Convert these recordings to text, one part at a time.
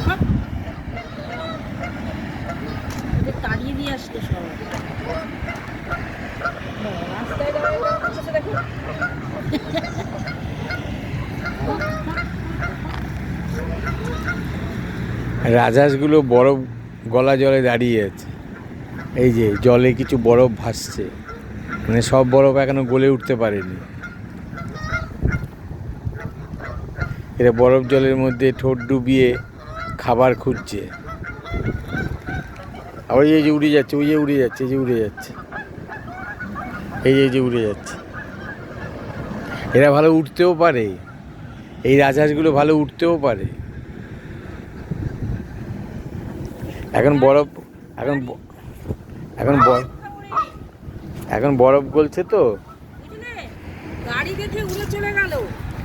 দেখো রাজহাঁসগুলো বরফ গলা জলে দাঁড়িয়ে আছে। এই যে জলে কিছু বরফ ভাসছে। মানে সব বরফ এখনও গলে উঠতে পারেনি। এরা বরফ জলের মধ্যে ঠোঁট ডুবিয়ে খাবার খুঁজছে। আবার এই যে উড়ে যাচ্ছে, ওই যে উড়ে যাচ্ছে এই যে উড়ে যাচ্ছে। এই যে উড়ে যাচ্ছে। এরা ভালো উঠতেও পারে। এই রাজহাঁসগুলো ভালো উঠতেও পারে। এখন বরফ, এখন এখন বরফ এখন বরফ গলছে তো। গাড়ি দেখে উড়ে চলে গেল।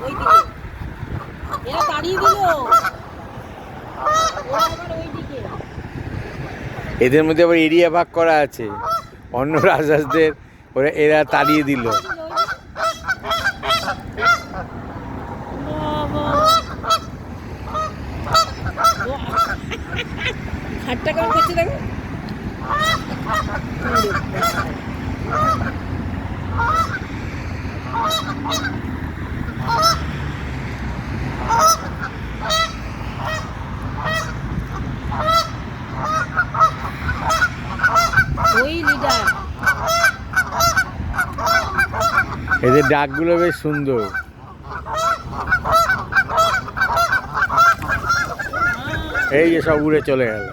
ওই দিকে এরা তাড়িয়ে দিল ওরা আবার ওই দিকে এদের মধ্যে আবার এরিয়া ভাগ করা আছে। অন্য রাজহাঁসদের ওরা, এরা তাড়িয়ে দিল। কেমন করছে দেখো ওই লিডার এদের ডাকগুলো বেশ সুন্দর। এই যে সব উড়ে চলে গেল।